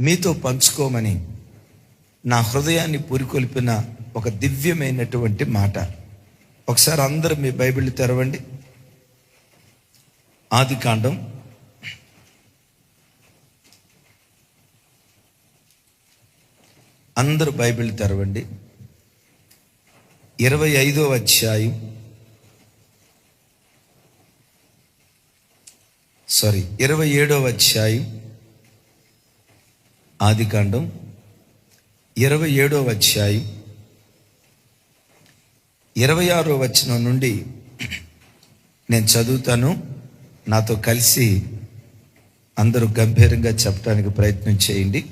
మీతో పంచుకోమని నా హృదయాన్ని పూరికొల్పిన ఒక దివ్యమైనటువంటి మాట. ఒకసారి అందరూ మీ బైబిల్ తెరవండి. ఆది కాండం. అందరూ బైబిల్ తెరవండి. ఇరవై ఐదో అధ్యాయం. సారీ ఇరవై ఏడవ అధ్యాయం. ఆదికాండం ఇరవై ఏడవ అధ్యాయం ఇరవై ఆరో వచనం నుండి నేను చదువుతాను. నాతో కలిసి అందరూ గంభీరంగా చెప్పడానికి ప్రయత్నం చేయండి.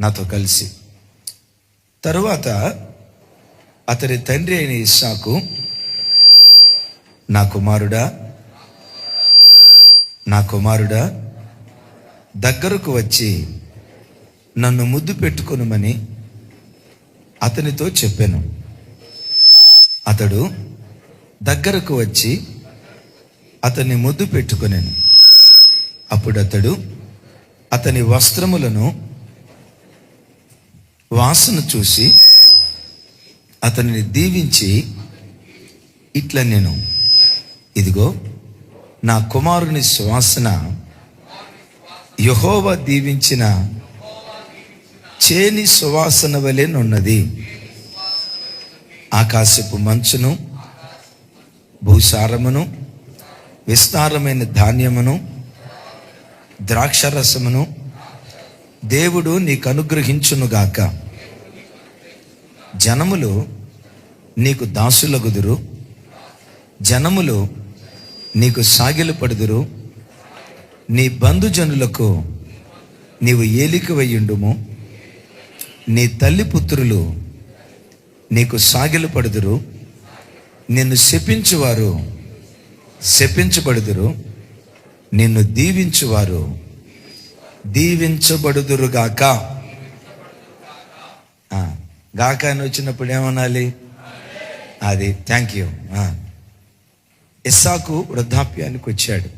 నాతో కలిసి. తరువాత అతని తండ్రి అయిన ఇస్సాకు నా కుమారుడా నా కుమారుడా దగ్గరకు వచ్చి నన్ను ముద్దు పెట్టుకొనుమని అతనితో చెప్పాను. అతడు దగ్గరకు వచ్చి అతన్ని ముద్దు పెట్టుకునేను. అప్పుడు అతడు అతని వస్త్రములను వాసన చూసి అతనిని దీవించి ఇట్లా నేను ఇదిగో నా కుమారుని సువాసన యహోవ దీవించిన చేని సువాసన వలెనున్నది ఆకాశపు మంచును భూసారమును విస్తారమైన ధాన్యమును ద్రాక్షరసమును దేవుడు నీకు అనుగ్రహించునుగాక జనములు నీకు దాసులగుదురు. జనములు నీకు సాగిలు పడుదురు నీ బంధుజనులకు నీవు ఏలికవయ్యుండుము నీ తల్లి పుత్రులు నీకు సాగిలు పడుదురు. నిన్ను శపించువారు శపించబడుదురు. నిన్ను దీవించువారు దీవించబడుదురుగాక గాక. అని వచ్చినప్పుడు ఏమనాలి? అది థ్యాంక్ యూ ఇస్సాకు వృద్ధాప్యానికి వచ్చాడు.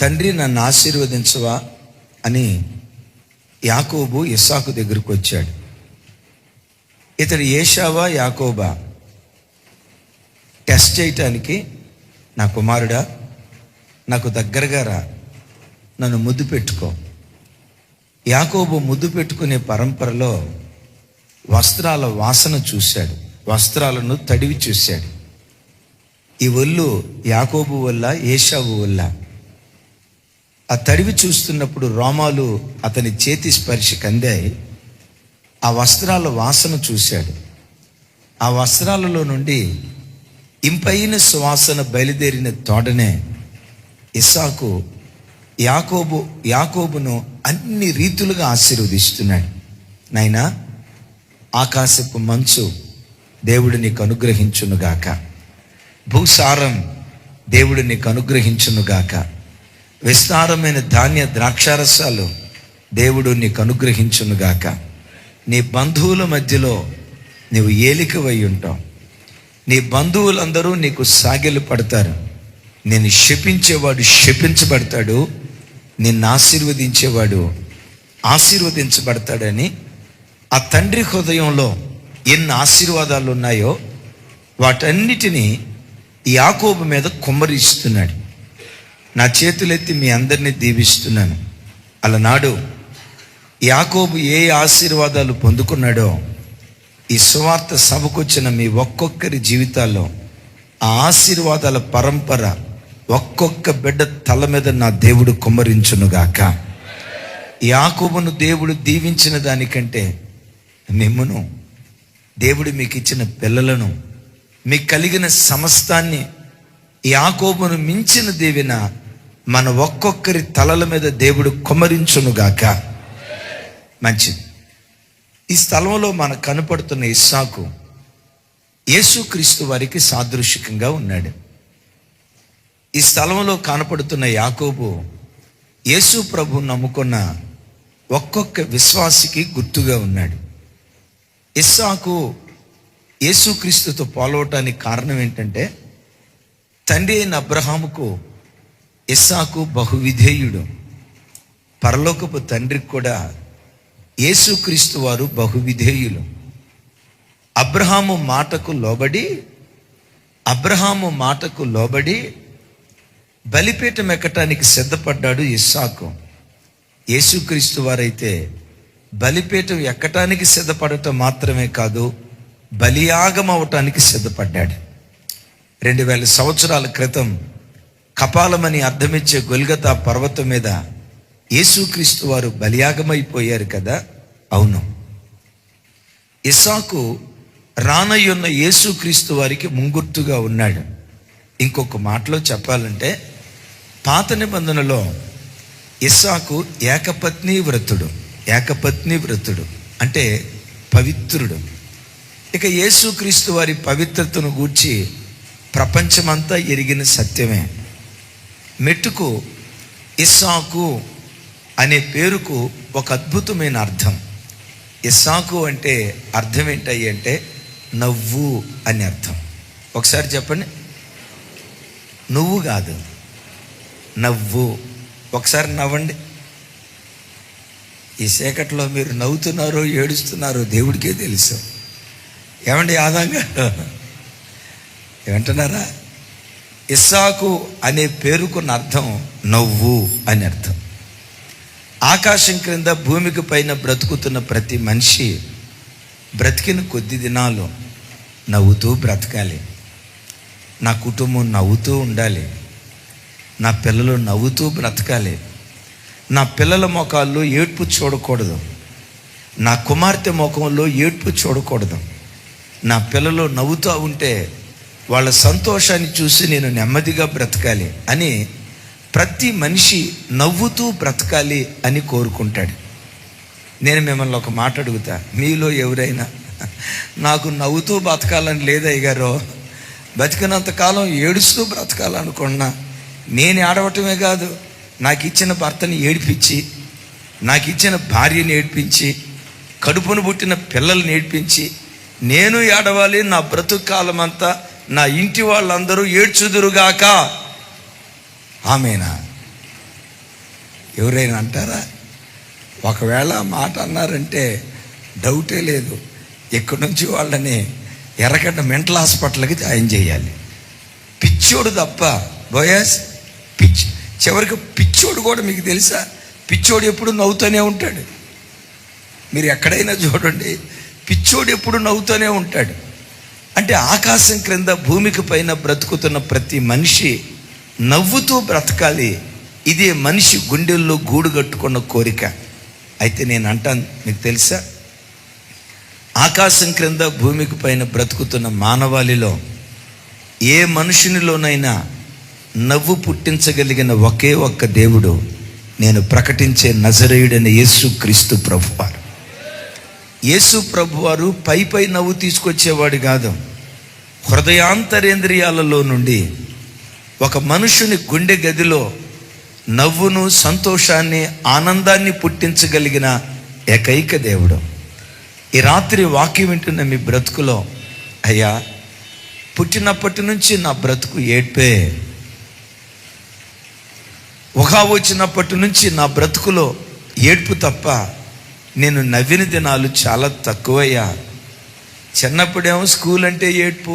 తండ్రి నన్ను ఆశీర్వదించవా అని యాకోబు ఇస్సాకు దగ్గరకు వచ్చాడు. ఇతడు ఏషావా యాకోబా టెస్ట్ చేయటానికి నా కుమారుడా నాకు దగ్గరగా రా నన్ను ముద్దు పెట్టుకో. యాకోబు ముద్దు పెట్టుకునే పరంపరలో వస్త్రాల వాసన చూశాడు వస్త్రాలను తడివి చూశాడు. ఈ ఒళ్ళు యాకోబు వల్ల ఏషావు వల్ల ఆ తడివి చూస్తున్నప్పుడు రోమాలు అతని చేతి స్పర్శకి అందాయి ఆ వస్త్రాల వాసన చూశాడు. ఆ వస్త్రాలలో నుండి ఇంపైన సువాసన బయలుదేరిన తోడనే ఇసాకు యాకోబు యాకోబును అన్ని రీతులుగా ఆశీర్వదిస్తున్నాడు. నాయనా ఆకాశపు మంచు దేవుడు నీకు అనుగ్రహించునుగాక. భూసారం దేవుడు నీకు అనుగ్రహించునుగాక. విస్తారమైన ధాన్య ద్రాక్షారసాలు దేవుడు నీకు అనుగ్రహించునుగాక. నీ బంధువుల మధ్యలో నీవు ఏలికవై ఉంటావు. నీ బంధువులందరూ నీకు సాగిలు పడతారు. నేను శపించేవాడు శపించబడతాడు. నిన్ను ఆశీర్వదించేవాడు ఆశీర్వదించబడతాడని ఆ తండ్రి హృదయంలో ఎన్ని ఆశీర్వాదాలు ఉన్నాయో వాటన్నిటినీ యాకోబు మీద కుమ్మరిస్తున్నాడు. నా చేతులెత్తి మీ అందరినీ దీవిస్తున్నాను. అలనాడు యాకోబు ఏ ఆశీర్వాదాలు పొందుకున్నాడో ఈ సువార్త సభకొచ్చిన మీ ఒక్కొక్కరి జీవితాల్లో ఆ ఆశీర్వాదాల పరంపర ఒక్కొక్క బిడ్డ తల మీద నా దేవుడు కుమ్మరించునుగాక. యాకోబును దేవుడు దీవించిన దానికంటే మిమ్మను దేవుడు మీకు ఇచ్చిన పిల్లలను మీకు కలిగిన సమస్తాన్ని యాకోబును మించిన దీవిన మన ఒక్కొక్కరి తలల మీద దేవుడు కుమరించునుగాక మంచిది. ఈ స్థలంలో మనకు కనపడుతున్న ఇస్సాకు యేసుక్రీస్తు వారికి సాదృశికంగా ఉన్నాడు. ఈ స్థలంలో కనపడుతున్న యాకోబు యేసు ప్రభు నమ్ముకున్న ఒక్కొక్క విశ్వాసికి గుర్తుగా ఉన్నాడు. ఇస్సాకు యేసుక్రీస్తుతో పోలవటానికి కారణం ఏంటంటే తండ్రి అయిన అబ్రహాముకు ఇస్సాకు బహువిధేయుడు. పరలోకపు తండ్రికి కూడా యేసుక్రీస్తు వారు బహువిధేయులు. అబ్రహాము మాటకు లోబడి అబ్రహాము మాటకు లోబడి బలిపీఠం ఎక్కటానికి సిద్ధపడ్డాడు ఇస్సాకు. యేసుక్రీస్తు వారైతే బలిపీఠం ఎక్కటానికి సిద్ధపడటం మాత్రమే కాదు బలియాగం అవటానికి సిద్ధపడ్డాడు. రెండు వేల సంవత్సరాల క్రితం కపాలమని అర్థమిచ్చే గొల్గతా పర్వతం మీద యేసుక్రీస్తు వారు బలియాగమైపోయారు కదా? అవును. ఇసాకు రానయ్యున్న యేసుక్రీస్తు వారికి ముంగుర్తుగా ఉన్నాడు. ఇంకొక మాటలో చెప్పాలంటే పాత నిబంధనలో ఇస్సాకు ఏకపత్ని వ్రతుడు ఏకపత్ని వ్రతుడు అంటే పవిత్రుడు. ఇక యేసుక్రీస్తు వారి పవిత్రతను గూర్చి ప్రపంచమంతా ఎరిగిన సత్యమే. మెట్టుకు ఇస్సాకు అనే పేరుకు ఒక అద్భుతమైన అర్థం. ఇస్సాకు అంటే అర్థం ఏంటయ్యి అంటే నవ్వు అని అర్థం. ఒకసారి చెప్పండి. నువ్వు కాదు. నవ్వు. ఒకసారి నవ్వండి. ఈ సేకట్లో మీరు నవ్వుతున్నారో ఏడుస్తున్నారో దేవుడికే తెలుసు. ఏమండి ఆదాంగా? ఏమంటున్నారా? ఇస్సాకు అనే పేరుకున్న అర్థం నవ్వు అని అర్థం. ఆకాశం క్రింద భూమికి పైన బ్రతుకుతున్న ప్రతి మనిషి బ్రతికిన కొద్ది దినాలు నవ్వుతూ బ్రతకాలి. నా కుటుంబం నవ్వుతూ ఉండాలి. నా పిల్లలు నవ్వుతూ బ్రతకాలి. నా పిల్లల ముఖాల్లో ఏడ్పు చూడకూడదు. నా కుమార్తె ముఖంలో ఏడ్పు చూడకూడదు. నా పిల్లలు నవ్వుతూ ఉంటే వాళ్ళ సంతోషాన్ని చూసి నేను నెమ్మదిగా బ్రతకాలి అని ప్రతి మనిషి నవ్వుతూ బ్రతకాలి అని కోరుకుంటాడు. నేను మిమ్మల్ని ఒక మాట అడుగుతా. మీలో ఎవరైనా నాకు నవ్వుతూ బ్రతకాలని లేదయ్య గారు బతికినంత కాలం ఏడుస్తూ బ్రతకాలనుకున్నా నేను ఏడవటమే కాదు నాకు ఇచ్చిన భర్తని ఏడిపించి నాకు ఇచ్చిన భార్యని ఏడిపించి కడుపును పుట్టిన పిల్లల్ని ఏడిపించి నేను ఏడవాలి నా బ్రతుకు కాలం అంతా నా ఇంటి వాళ్ళందరూ ఏడ్చుదురుగాక. ఆమెనా? ఎవరైనా అంటారా? ఒకవేళ మాట అన్నారంటే డౌటే లేదు. ఇక్కడి నుంచి వాళ్ళని ఎర్రగడ్డ మెంటల్ హాస్పిటల్కి జాయిన్ చేయాలి. పిచ్చోడు తప్ప బోయాస్ పిచ్ చివరికి పిచ్చోడు కూడా మీకు తెలుసా? పిచ్చోడు ఎప్పుడు నవ్వుతూనే ఉంటాడు. మీరు ఎక్కడైనా చూడండి పిచ్చోడు ఎప్పుడు నవ్వుతూనే ఉంటాడు. అంటే ఆకాశం క్రింద భూమికి పైన బ్రతుకుతున్న ప్రతి మనిషి నవ్వుతూ బ్రతకాలి. ఇదే మనిషి గుండెల్లో గూడు కట్టుకున్న కోరిక. అయితే నేను అంటాను మీకు తెలుసా? ఆకాశం క్రింద భూమికి పైన బ్రతుకుతున్న మానవాళిలో ఏ మనుషునిలోనైనా నవ్వు పుట్టించగలిగిన ఒకే ఒక్క దేవుడు నేను ప్రకటించే నజరేయుడైన యేసు క్రీస్తు ప్రభువారు. యేసు ప్రభువారు పై పై నవ్వు తీసుకొచ్చేవాడు కాదు. హృదయాంతరేంద్రియాలలో నుండి ఒక మనుషుని గుండె గదిలో నవ్వును సంతోషాన్ని ఆనందాన్ని పుట్టించగలిగిన ఏకైక దేవుడు. ఈ రాత్రి వాక్యం వింటున్న మీ బ్రతుకులో అయ్యా పుట్టినప్పటి నుంచి నా బ్రతుకు ఏడ్పే. ఉగా వచ్చినప్పటి నుంచి నా బ్రతుకులో ఏడ్పు తప్ప నేను నవ్విన దినాలు చాలా తక్కువయ్యా. చిన్నప్పుడేమో స్కూల్ అంటే ఏడ్పు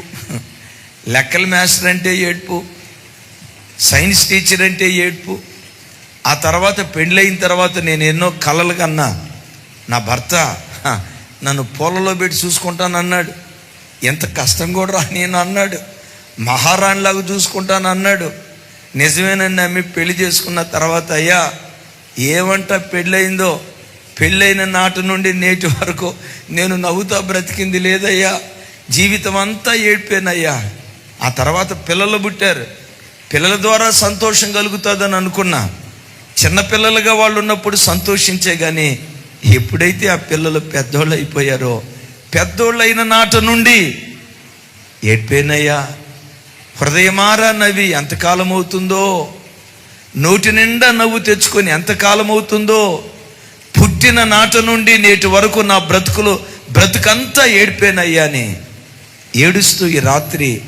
లెక్కల మాస్టర్ అంటే ఏడ్పు సైన్స్ టీచర్ అంటే ఏడ్పు. ఆ తర్వాత పెళ్ళైన తర్వాత నేను ఎన్నో కలలు కన్నా నా భర్త నన్ను పొలంలో పెట్టి చూసుకుంటాను అన్నాడు ఎంత కష్టం కూడా రా నేను అన్నాడు. మహారాణిలాగా చూసుకుంటాను అన్నాడు నిజమేనని నమ్మి పెళ్ళి చేసుకున్న తర్వాత అయ్యా ఏమంట పెళ్ళయిందో పెళ్ళైన నాటి నుండి నేటి వరకు నేను నవ్వుతా బ్రతికింది లేదయ్యా. జీవితం అంతా ఏడ్పానయ్యా. ఆ తర్వాత పిల్లలు పుట్టారు. పిల్లల ద్వారా సంతోషం కలుగుతుందని అనుకున్నా. చిన్నపిల్లలుగా వాళ్ళు ఉన్నప్పుడు సంతోషించే కానీ ఎప్పుడైతే ఆ పిల్లలు పెద్దోళ్ళు అయిపోయారో పెద్దోళ్ళైన నాట నుండి ఏడ్పేనయ్యా. హృదయమారా నవ్వి ఎంతకాలం అవుతుందో నోటి నిండా నవ్వు తెచ్చుకొని ఎంతకాలం అవుతుందో పుట్టిన నాట నుండి నేటి వరకు నా బ్రతుకులు బ్రతుకంతా ఏడిపోయినయ్యా అని ఏడుస్తూ ఈ రాత్రి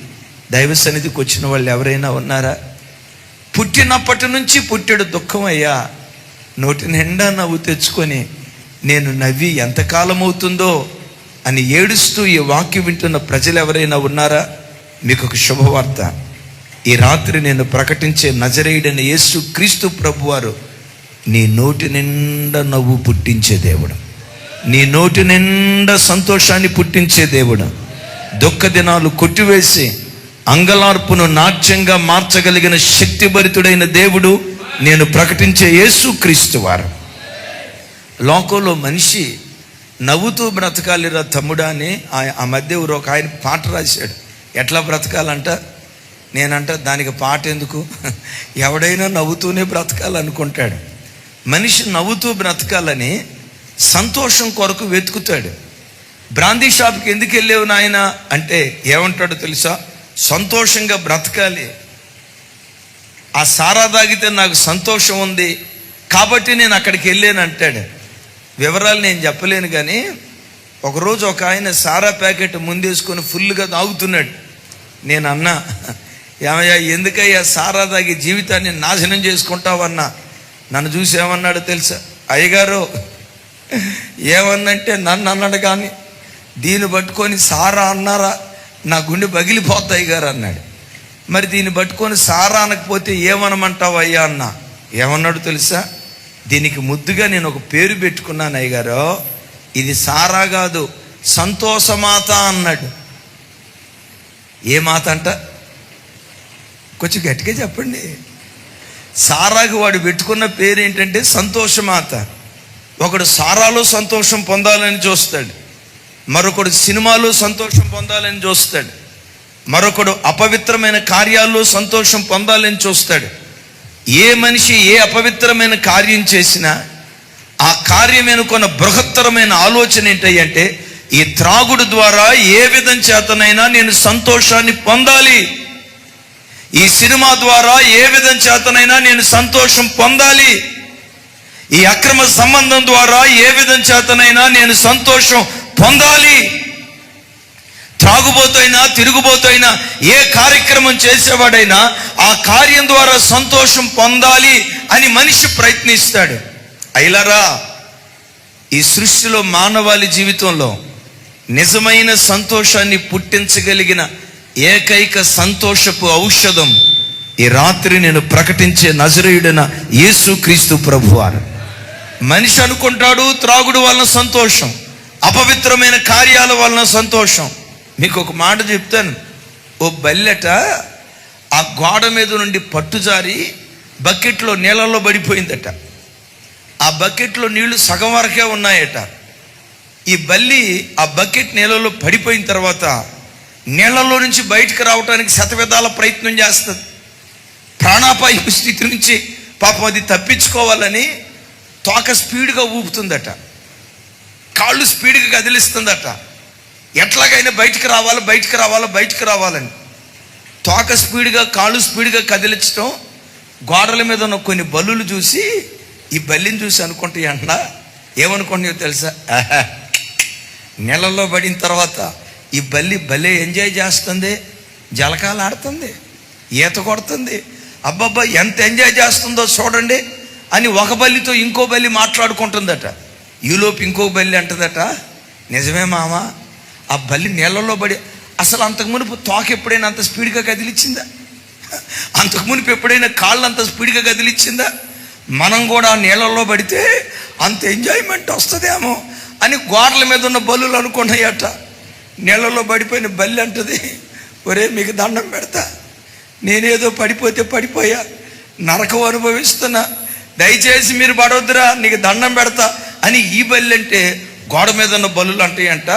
దైవ సన్నిధికి వచ్చిన వాళ్ళు ఎవరైనా ఉన్నారా? పుట్టినప్పటి నుంచి పుట్టాడు దుఃఖం అయ్యా నోటి నిండా నవ్వు తెచ్చుకొని నేను నవ్వి ఎంతకాలం అవుతుందో అని ఏడుస్తూ ఈ వాక్యం వింటున్న ప్రజలు ఎవరైనా ఉన్నారా? మీకు ఒక శుభవార్త. ఈ రాత్రి నేను ప్రకటించే నజరేయుడైన యేసు క్రీస్తు ప్రభువారు నీ నోటి నిండా నవ్వు పుట్టించే దేవుడు. నీ నోటి నిండా సంతోషాన్ని పుట్టించే దేవుడు. దుఃఖ దినాలు కొట్టివేసి అంగలార్పును నాట్యంగా మార్చగలిగిన శక్తిభరితుడైన దేవుడు నేను ప్రకటించే యేసు క్రీస్తు వారు. లోకంలో మనిషి నవ్వుతూ బ్రతకాలిరా తమ్ముడా అని ఆ- మధ్య ఊరు ఒక ఆయన పాట రాశాడు. ఎట్లా బ్రతకాలంట? నేనంట దానికి పాట ఎందుకు? ఎవడైనా నవ్వుతూనే బ్రతకాలనుకుంటాడు. మనిషి నవ్వుతూ బ్రతకాలని సంతోషం కొరకు వెతుకుతాడు. బ్రాందీ షాప్కి ఎందుకు వెళ్ళేవు నాయన? అంటే ఏమంటాడో తెలుసా? సంతోషంగా బ్రతకాలి. ఆ సారా తాగితే నాకు సంతోషం ఉంది కాబట్టి నేను అక్కడికి వెళ్ళాను అంటాడు. వివరాలు నేను చెప్పలేను కానీ ఒకరోజు ఒక ఆయన సారా ప్యాకెట్ ముందేసుకొని ఫుల్గా తాగుతున్నాడు. నేను అన్నా ఏమయ్యా ఎందుకయ్యా సారా తాగి జీవితాన్ని నాశనం చేసుకుంటావన్నా? నన్ను చూసి ఏమన్నాడో తెలుసా? అయ్యగారు ఏమన్నంటే నన్ను అన్నాడు కానీ దీన్ని పట్టుకొని సారా అన్నారా? నా గుండె పగిలిపోతాయి గారు అన్నాడు. మరి దీన్ని పట్టుకొని సారా అనకపోతే ఏమనమంటావు అయ్యా అన్న? ఏమన్నాడు తెలుసా? దీనికి ముద్దుగా నేను ఒక పేరు పెట్టుకున్నాను అయ్యగారు. ఇది సారా కాదు సంతోషమాత అన్నాడు. ఏ మాత అంట? కొంచెం గట్టిగా చెప్పండి. సారాకి వాడు పెట్టుకున్న పేరు ఏంటంటే సంతోషమాత ఒకడు సారాలో సంతోషం పొందాలని చూస్తాడు. మరొకడు సినిమాలో సంతోషం పొందాలని చూస్తాడు. మరొకడు అపవిత్రమైన కార్యాల్లో సంతోషం పొందాలని చూస్తాడు. ఏ మనిషి ఏ అపవిత్రమైన కార్యం చేసినా ఆ కార్యం వెనుకొన్న బృహత్తరమైన ఆలోచన ఏంటంటే ఈ త్రాగుడు ద్వారా ఏ విధం చేతనైనా నేను సంతోషాన్ని పొందాలి. ఈ సినిమా ద్వారా ఏ విధం చేతనైనా నేను సంతోషం పొందాలి. ఈ అక్రమ సంబంధం ద్వారా ఏ విధం చేతనైనా నేను సంతోషం పొందాలి. త్రాగుబోతైనా తిరుగుబోతైనా ఏ కార్యక్రమం చేసేవాడైనా ఆ కార్యం ద్వారా సంతోషం పొందాలి అని మనిషి ప్రయత్నిస్తాడు. అయిలరా ఈ సృష్టిలో మానవాళి జీవితంలో నిజమైన సంతోషాన్ని పుట్టించగలిగిన ఏకైక సంతోషపు ఔషధం ఈ రాత్రి నేను ప్రకటించే నజరేయుడైన యేసు క్రీస్తు ప్రభువారు. మనిషి అనుకుంటాడు త్రాగుడు వలన సంతోషం అపవిత్రమైన కార్యాల వలన సంతోషం. మీకు ఒక మాట చెప్తాను. ఓ బల్లెట ఆ గోడ మీద నుండి పట్టుజారి బకెట్లో నీళ్ళలో పడిపోయిందట. ఆ బకెట్లో నీళ్ళు సగం వరకే ఉన్నాయట. ఈ బల్లి ఆ బకెట్ నీళ్ళలో పడిపోయిన తర్వాత నీళ్ళలో నుంచి బయటకు రావడానికి శతవిధాల ప్రయత్నం చేస్తుంది. ప్రాణాపాయ స్థితి నుంచి పాపం అది తప్పించుకోవాలని తోక స్పీడ్గా ఊపుతుందట. కాళ్ళు స్పీడ్గా కదిలిస్తుందట. ఎట్లాగైనా బయటికి రావాలి బయటికి రావాలి బయటికి రావాలని. తోక స్పీడ్గా కాళ్ళు స్పీడ్గా కదిలించడం గోడల మీద ఉన్న కొన్ని బల్లులు చూసి ఈ బల్లిని చూసి అనుకుంటాయి అంట ఏమనుకుంటున్నాయో తెలుసా? నెలలో నీళ్ళల్లో పడిన తర్వాత ఈ బల్లి భలే ఎంజాయ్ చేస్తుంది. జలకాలు ఆడుతుంది. ఈత కొడుతుంది. అబ్బబ్బా ఎంత ఎంజాయ్ చేస్తుందో చూడండి అని ఒక బల్లితో ఇంకో బల్లి మాట్లాడుకుంటుందట. ఈలోపు ఇంకో బల్లి అంటదట నిజమే మామ ఆ బల్లి నీళ్ళలో పడి అసలు అంతకు మునుపు తోక ఎప్పుడైనా అంత స్పీడ్గా కదిలిచ్చిందా? అంతకు మునుపు ఎప్పుడైనా కాళ్ళు అంత స్పీడ్గా కదిలిచ్చిందా? మనం కూడా నీళ్ళల్లో పడితే అంత ఎంజాయ్మెంట్ వస్తుందేమో అని గోడల మీద ఉన్న బల్లులు అనుకున్నాయట. నీళ్ళలో పడిపోయిన బల్లి అంటది. ఒరే మీకు దండం పెడతా. నేనేదో పడిపోతే పడిపోయా. నరకం అనుభవిస్తున్నా. దయచేసి మీరు పడవద్దురా నీకు దండం పెడతా అని ఈ బల్లి అంటే గోడ మీద ఉన్న బల్లులు అంటాయంట.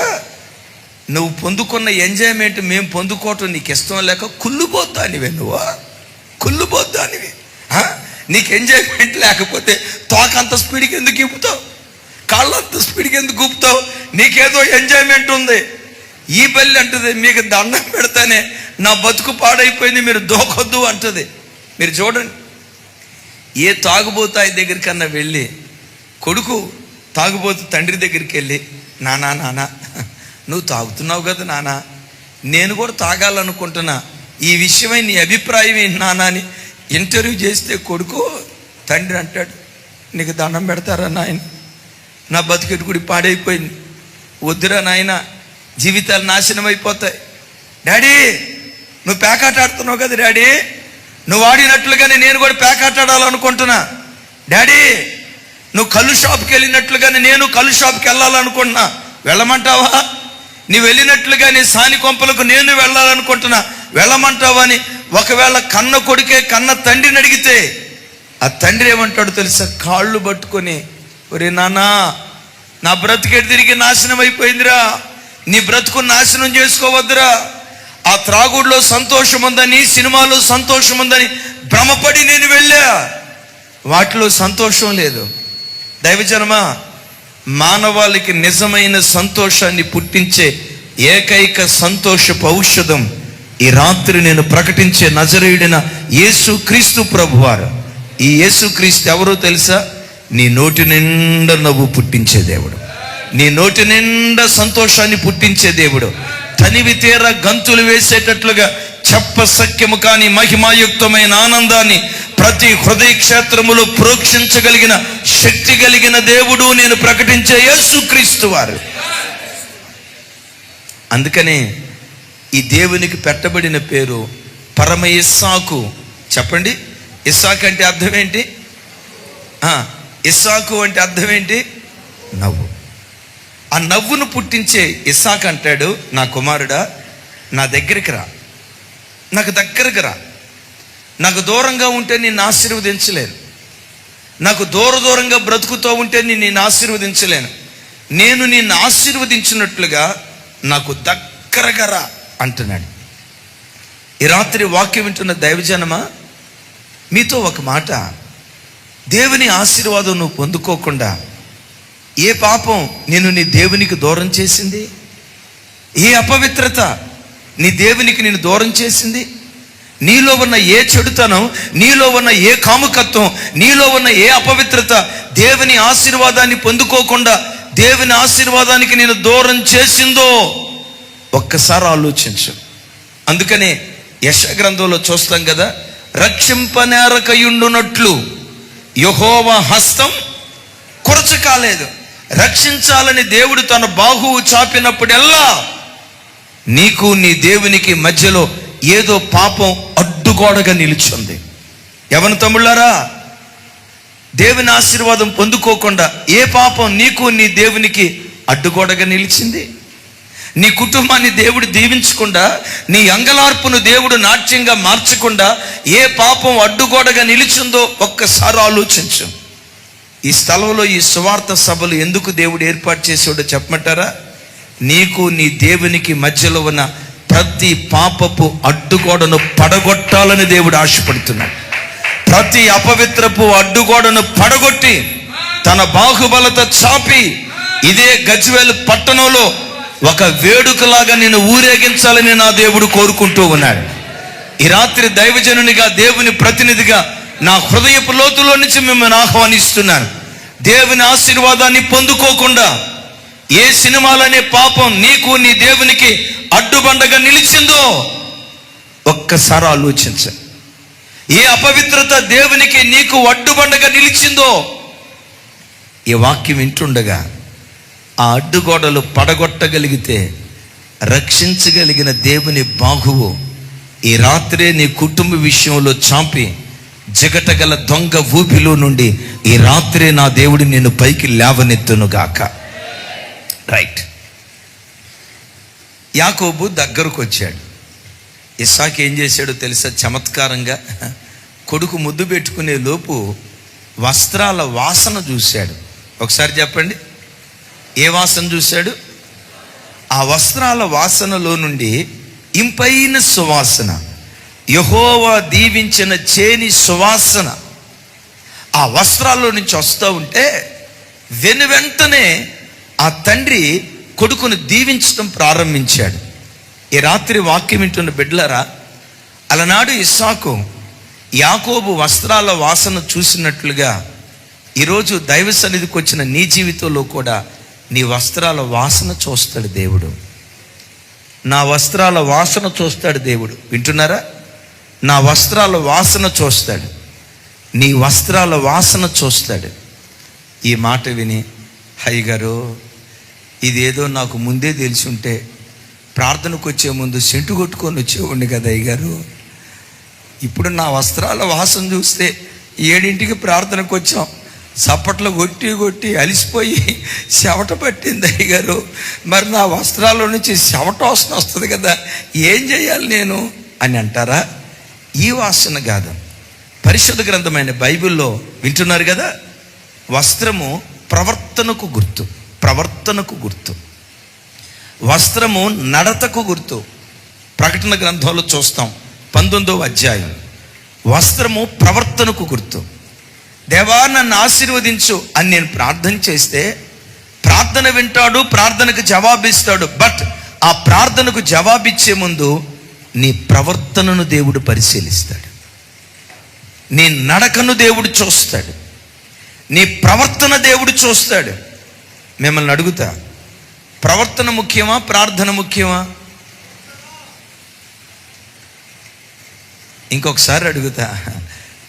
నువ్వు పొందుకున్న ఎంజాయ్మెంట్ మేము పొందుకోవటం నీకు ఇష్టం లేక కుళ్ళుపోతానివే నువ్వు. కుళ్ళుపోతానివి. నీకు ఎంజాయ్మెంట్ లేకపోతే తోకంత స్పీడ్కి ఎందుకు ఇప్పుతావు కాళ్ళంత స్పీడ్కి ఎందుకు ఊపుతావు? నీకేదో ఎంజాయ్మెంట్ ఉంది. ఈ బల్లి అంటుంది మీకు దండం పెడతానే. నా బతుకు పాడైపోయింది మీరు దోకొద్దు అంటది. మీరు చూడండి. ఏ తాగుబోతాయి దగ్గరికన్నా వెళ్ళి కొడుకు తాగుబోతు తండ్రి దగ్గరికి వెళ్ళి నానా నానా నువ్వు తాగుతున్నావు కదా నానా నేను కూడా తాగాలనుకుంటున్నా. ఈ విషయమై నీ అభిప్రాయం ఏంటి నానా అని ఇంటర్వ్యూ చేస్తే కొడుకు తండ్రి అంటాడు నీకు దండం పెడతారా నాయన? నా బతికెట్టు కూడా పాడైపోయింది. వద్దురా నాయనా జీవితాలు నాశనం అయిపోతాయి. డాడీ నువ్వు పేకాట ఆడుతున్నావు కదా డాడీ? నువ్వు ఆడినట్లుగానే నేను కూడా పేకాట ఆడాలనుకుంటున్నా. డాడీ నువ్వు కళ్ళు షాప్కి వెళ్ళినట్లుగానే నేను కళ్ళు షాప్కి వెళ్ళాలనుకుంటున్నా. వెళ్ళమంటావా? నీ వెళ్ళినట్లుగా నీ సాని కొంపలకు నేను వెళ్ళాలనుకుంటున్నా. వెళ్ళమంటావా అని ఒకవేళ కన్న కొడుకే కన్న తండ్రిని అడిగితే ఆ తండ్రి ఏమంటాడు తెలుసా? కాళ్ళు పట్టుకొని ఒరే నాన్నా నా బ్రతికెడు తిరిగి నాశనం అయిపోయిందిరా. నీ బ్రతుకు నాశనం చేసుకోవద్దురా. ఆ త్రాగుడులో సంతోషం ఉందని సినిమాలో సంతోషం ఉందని భ్రమపడి నేను వెళ్ళా. వాటిలో సంతోషం లేదు. దైవజనమా మానవాళికి నిజమైన సంతోషాన్ని పుట్టించే ఏకైక సంతోషపు ఔషధం ఈ రాత్రి నేను ప్రకటించే నజరేయుడిన యేసు క్రీస్తు ప్రభువారు. ఈ యేసు క్రీస్తు ఎవరో తెలుసా? నీ నోటి నిండా నవ్వు పుట్టించే దేవుడు. నీ నోటి నిండా సంతోషాన్ని పుట్టించే దేవుడు. తనివి తీర గంతులు వేసేటట్లుగా చెప్ప సఖ్యము కాని మహిమాయుక్తమైన ఆనందాన్ని ప్రతి హృదయ క్షేత్రములో ప్రోక్షించగలిగిన శక్తి కలిగిన దేవుడు నేను ప్రకటించే యేసుక్రీస్తు వారు. అందుకనే ఈ దేవునికి పెట్టబడిన పేరు పరమ ఇస్సాకు. చెప్పండి ఇస్సాకు అంటే అర్థం ఏంటి? ఇస్సాకు అంటే అర్థం ఏంటి? నవ్వు. ఆ నవ్వును పుట్టించే ఇసాక్ అంటాడు నా కుమారుడా నా దగ్గరికి రా. నాకు దగ్గరకు రా. నాకు దూరంగా ఉంటే నిన్ను ఆశీర్వదించలేను. నాకు దూర దూరంగా బ్రతుకుతూ ఉంటే నేను నిన్ను ఆశీర్వదించలేను. నేను నిన్ను ఆశీర్వదించినట్లుగా నాకు దగ్గరగా రా అంటున్నాడు. ఈ రాత్రి వాక్యం వింటున్న దైవజనమా మీతో ఒక మాట. దేవుని ఆశీర్వాదం నువ్వు పొందుకోకుండా ఏ పాపం నేను నీ దేవునికి దూరం చేసింది? ఏ అపవిత్రత నీ దేవునికి నేను దూరం చేసింది? నీలో ఉన్న ఏ చెడుతనం నీలో ఉన్న ఏ కాముకత్వం నీలో ఉన్న ఏ అపవిత్రత దేవుని ఆశీర్వాదాన్ని పొందుకోకుండా దేవుని ఆశీర్వాదానికి నేను దూరం చేసిందో? ఒక్కసారి ఆలోచించు. అందుకనే యశ గ్రంథంలో చూస్తాం కదా రక్షింపనేరకయుండునట్లు. యహోవ హస్తం కురచ కాలేదు. రక్షించాలని దేవుడు తన బాహువు చాపినప్పుడెల్లా నీకు నీ దేవునికి మధ్యలో ఏదో పాపం అడ్డుగోడగా నిలిచింది. ఎవరి తమ్ముళ్ళారా? దేవుని ఆశీర్వాదం పొందుకోకుండా ఏ పాపం నీకు నీ దేవునికి అడ్డుగోడగా నిలిచింది? నీ కుటుంబాన్ని దేవుడు దీవించకుండా నీ అంగలార్పును దేవుడు నాట్యంగా మార్చకుండా ఏ పాపం అడ్డుగోడగా నిలిచిందో ఒక్కసారి ఆలోచించు. ఈ స్థలంలో ఈ సువార్త సభలు ఎందుకు దేవుడు ఏర్పాటు చేసాడో చెప్పమంటారా? నీకు నీ దేవునికి మధ్యలో ఉన్న ప్రతి పాపపు అడ్డుగోడను పడగొట్టాలని దేవుడు ఆశపడుతున్నాడు. ప్రతి అపవిత్రపు అడ్డుగోడను పడగొట్టి తన బాహుబలత చాపి ఇదే గజ్వేల్ పట్టణంలో ఒక వేడుకలాగా నేను ఊరేగించాలని నా దేవుడు కోరుకుంటూ ఉన్నాడు. ఈ రాత్రి దైవజనునిగా దేవుని ప్రతినిధిగా నా హృదయపు లోతులో నుంచి మిమ్మల్ని ఆహ్వానిస్తున్నాను దేవుని ఆశీర్వాదాన్ని పొందుకోకుండా ఏ సినిమాలనే పాపం నీకు నీ దేవునికి అడ్డుబండగా నిలిచిందో ఒక్కసారి ఆలోచించ. ఏ అపవిత్రత దేవునికి నీకు అడ్డుబండగా నిలిచిందో ఈ వాక్యం వింటుండగా ఆ అడ్డుగోడలు పడగొట్టగలిగితే రక్షించగలిగిన దేవుని బాహువు ఈ రాత్రే నీ కుటుంబ విషయంలో చాంపి జగటగల దొంగ ఊపిలో నుండి ఈ రాత్రే నా దేవుడు నేను పైకి లేవనెత్తునుగాక రైట్ యాకోబు దగ్గరకు వచ్చాడు ఇస్సాకి ఏం చేశాడో తెలుసా? చమత్కారంగా కొడుకు ముద్దు పెట్టుకునే లోపు వస్త్రాల వాసన చూశాడు. ఒకసారి చెప్పండి. ఏ వాసన చూశాడు? ఆ వస్త్రాల వాసనలో నుండి ఇంపైన సువాసన. యహోవా దీవించిన చేని సువాసన ఆ వస్త్రాల్లో నుంచి వస్తూ ఉంటే వెను వెంటనే ఆ తండ్రి కొడుకును దీవించడం ప్రారంభించాడు. ఈ రాత్రి వాక్యం వింటున్న బిడ్డలరా అలనాడు ఇస్సాకు యాకోబు వస్త్రాల వాసన చూసినట్లుగా ఈరోజు దైవ సన్నిధికి వచ్చిన నీ జీవితంలో కూడా నీ వస్త్రాల వాసన చూస్తాడు దేవుడు. నా వస్త్రాల వాసన చూస్తాడు దేవుడు. వింటున్నారా? నా వస్త్రాల వాసన చూస్తాడు. నీ వస్త్రాల వాసన చూస్తాడు. ఈ మాట విని హైగారు గారు ఇదేదో నాకు ముందే తెలిసి ఉంటే ప్రార్థనకు వచ్చే ముందు సెంటు కొట్టుకొని వచ్చేవాడిని కదా అయ్యగారు ఇప్పుడు నా వస్త్రాల వాసన చూస్తే ఏడింటికి ప్రార్థనకు వచ్చాం. చప్పట్లు కొట్టి కొట్టి అలిసిపోయి చెవట పట్టింది అయ్యగారు మరి నా వస్త్రాల నుంచి చెవట వాసన వస్తుంది కదా ఏం చేయాలి నేను? అని అంటారా? ఈ వాసన కాదు. పరిశుద్ధ గ్రంథమైన బైబిల్లో వింటున్నారు కదా? వస్త్రము ప్రవర్తనకు గుర్తు ప్రవర్తనకు గుర్తు. వస్త్రము నడతకు గుర్తు. ప్రకటన గ్రంథంలో చూస్తాం పంతొమ్మిదవ అధ్యాయం. వస్త్రము ప్రవర్తనకు గుర్తు. దేవా నన్ను ఆశీర్వదించు అని నేను ప్రార్థన చేస్తే ప్రార్థన వింటాడు ప్రార్థనకు జవాబిస్తాడు. బట్ ఆ ప్రార్థనకు జవాబిచ్చే ముందు నీ ప్రవర్తనను దేవుడు పరిశీలిస్తాడు. నీ నడకను దేవుడు చూస్తాడు. నీ ప్రవర్తన దేవుడు చూస్తాడు. మిమ్మల్ని అడుగుతా ప్రవర్తన ముఖ్యమా ప్రార్థన ముఖ్యమా? ఇంకొకసారి అడుగుతా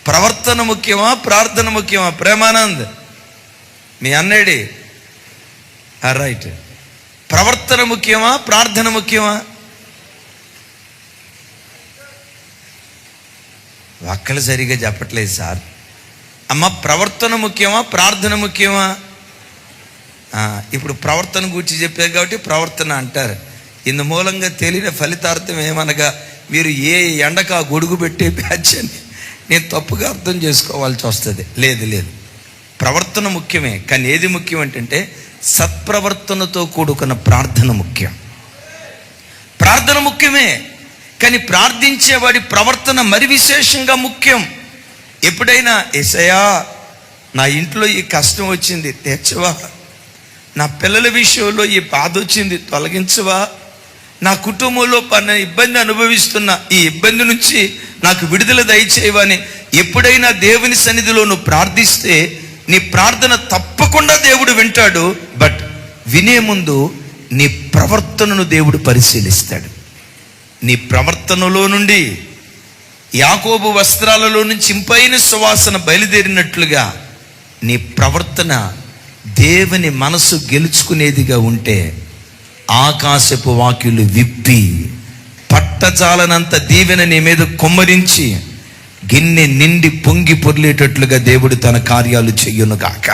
ప్రవర్తన ముఖ్యమా ప్రార్థన ముఖ్యమా? ప్రేమానంద్ మీ అన్నడి రైట్. ప్రవర్తన ముఖ్యమా ప్రార్థన ముఖ్యమా? ఒక్కలు సరిగా చెప్పట్లేదు సార్. అమ్మ ప్రవర్తన ముఖ్యమా? ప్రార్థన ముఖ్యమా? ఇప్పుడు ప్రవర్తన గురించి చెప్పారు కాబట్టి ప్రవర్తన అంటారు. ఇందు మూలంగా తెలియని ఫలితార్థం ఏమనగా మీరు ఏ ఎండక గొడుగు పెట్టే బ్యాచ్ అని నేను తప్పుగా అర్థం చేసుకోవాల్సి వస్తుంది. లేదు లేదు. ప్రవర్తన ముఖ్యమే. కానీ ఏది ముఖ్యం ఏంటంటే సత్ప్రవర్తనతో కూడుకున్న ప్రార్థన ముఖ్యం. ప్రార్థన ముఖ్యమే. కానీ ప్రార్థించేవాడి ప్రవర్తన మరి విశేషంగా ముఖ్యం. ఎప్పుడైనా ఎసయా నా ఇంట్లో ఈ కష్టం వచ్చింది తెచ్చవా? నా పిల్లల విషయంలో ఈ బాధ వచ్చింది తొలగించవా? నా కుటుంబంలో పన్న ఇబ్బంది అనుభవిస్తున్న ఈ ఇబ్బంది నుంచి నాకు విడుదల దయచేయవని ఎప్పుడైనా దేవుని సన్నిధిలో నువ్వు ప్రార్థిస్తే నీ ప్రార్థన తప్పకుండా దేవుడు వింటాడు బట్ వినే ముందు నీ ప్రవర్తనను దేవుడు పరిశీలిస్తాడు. నీ ప్రవర్తనలో నుండి యాకోబు వస్త్రాలలో నుంచి ఇంపైన సువాసన బయలుదేరినట్లుగా నీ ప్రవర్తన దేవుని మనసు గెలుచుకునేదిగా ఉంటే ఆకాశపు వాక్యులు విప్పి పట్టజాలనంత దీవెన నీ మీద కొమ్మరించి గిన్నె నిండి పొంగి పొర్లేటట్లుగా దేవుడు తన కార్యాలు చెయ్యును గాక